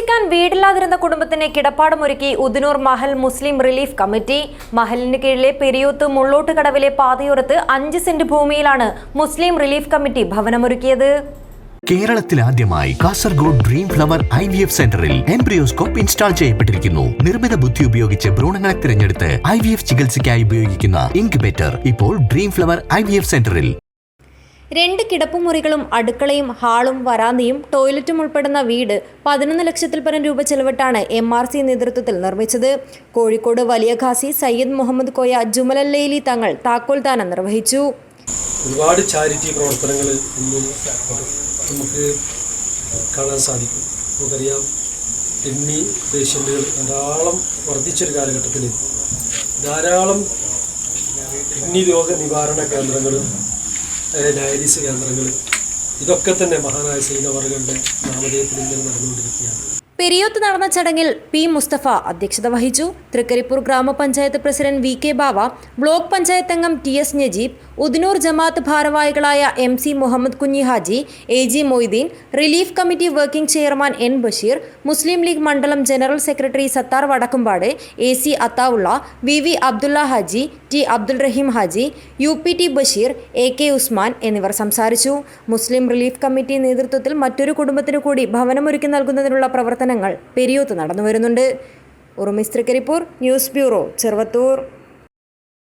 താമസിക്കാൻ വീടില്ലാതിരുന്ന കുടുംബത്തിന് കിടപ്പാടമൊരുക്കി ഉദിനൂർ മഹൽ മുസ്ലിം റിലീഫ് കമ്മിറ്റി. മഹലിന് കീഴിലെ പെരിയൂത്ത് മുള്ളോട്ടുകടവിലെ പാതയോരത്ത് അഞ്ച് സെന്റ് ഭൂമിയിലാണ് മുസ്ലിം റിലീഫ് കമ്മിറ്റി ഭവനമൊരുക്കിയത്. കേരളത്തിൽ ആദ്യമായി Kasaragod dream flower I V F സെന്ററിൽ എംബ്രിയോസ്കോപ്പ് ഇൻസ്റ്റാൾ ചെയ്യപ്പെട്ടിരിക്കുന്നു. നിർമ്മിത ബുദ്ധി ഉപയോഗിച്ച് ഭ്രൂണങ്ങളെ തിരഞ്ഞെടുത്ത് ഐ വി എഫ് ചികിത്സയ്ക്കായി ഉപയോഗിക്കുന്ന ഇൻക്യുബേറ്റർ ഇപ്പോൾ dream flower I V F സെന്ററിൽ. രണ്ട് കിടപ്പുമുറികളും അടുക്കളയും ഹാളും വരാന്തയും ടോയ്ലറ്റും ഉൾപ്പെടുന്ന വീട് പതിനൊന്ന് ലക്ഷത്തിൽ പരം രൂപ ചെലവിട്ടാണ് എം ആർ സി നേതൃത്വത്തിൽ നിർമ്മിച്ചത്. കോഴിക്കോട് വലിയ ഖാസി സയ്യിദ് മുഹമ്മദ് കോയ ജുമലല്ലയിലി തങ്ങൾ താക്കോൽദാനം നിർവഹിച്ചു. ഒരുപാട് ചാരിറ്റി പ്രവർത്തനങ്ങൾ ഇന്ന് നമുക്ക് കാണാൻ സാധിക്കും. നമുക്കറിയാം കിഡ്നി പേഷ്യന്റുകൾ ധാരാളം വർദ്ധിച്ചൊരു കാലഘട്ടത്തിൽ ധാരാളം കിഡ്നി രോഗ നിവാരണ കേന്ദ്രങ്ങൾ ഡയാലിസിസ് കേന്ദ്രങ്ങൾ. ഇതൊക്കെ തന്നെ മഹാനായ സൈനവറുകളുടെ നാമധേയത്തിൽ ഇങ്ങനെ നടന്നുകൊണ്ടിരിക്കുകയാണ്. പെരിയോത്ത് നടന്ന ചടങ്ങിൽ പി മുസ്തഫ അധ്യക്ഷത വഹിച്ചു. Trikaripur grama panchayat president V K Bava block panchayat അംഗം ടി എസ് നജീബ് ഉദിനൂർ ജമാഅത്ത് ഭാരവാഹികളായ M C Muhammad Kunhi Haji A G Moideen relief committee working chairman N Basheer Muslim League മണ്ഡലം general secretary Sathar Vadakkumpad A C Athaullah V V Abdulla Haji T Abdul Rahim Haji U P T Basheer A K Usman എന്നിവർ സംസാരിച്ചു. മുസ്ലിം relief committee നേതൃത്വത്തിൽ മറ്റൊരു കുടുംബത്തിനു കൂടി ഭവനമൊരുക്കി നൽകുന്നതിനുള്ള പ്രവർത്തനങ്ങൾ പെരിയോത്ത് നടന്നുവരുന്നുണ്ട്. ഉറുമിസ്ത്രിക്കരിപ്പൂർ ന്യൂസ് ബ്യൂറോ ചെറുവത്തൂർ.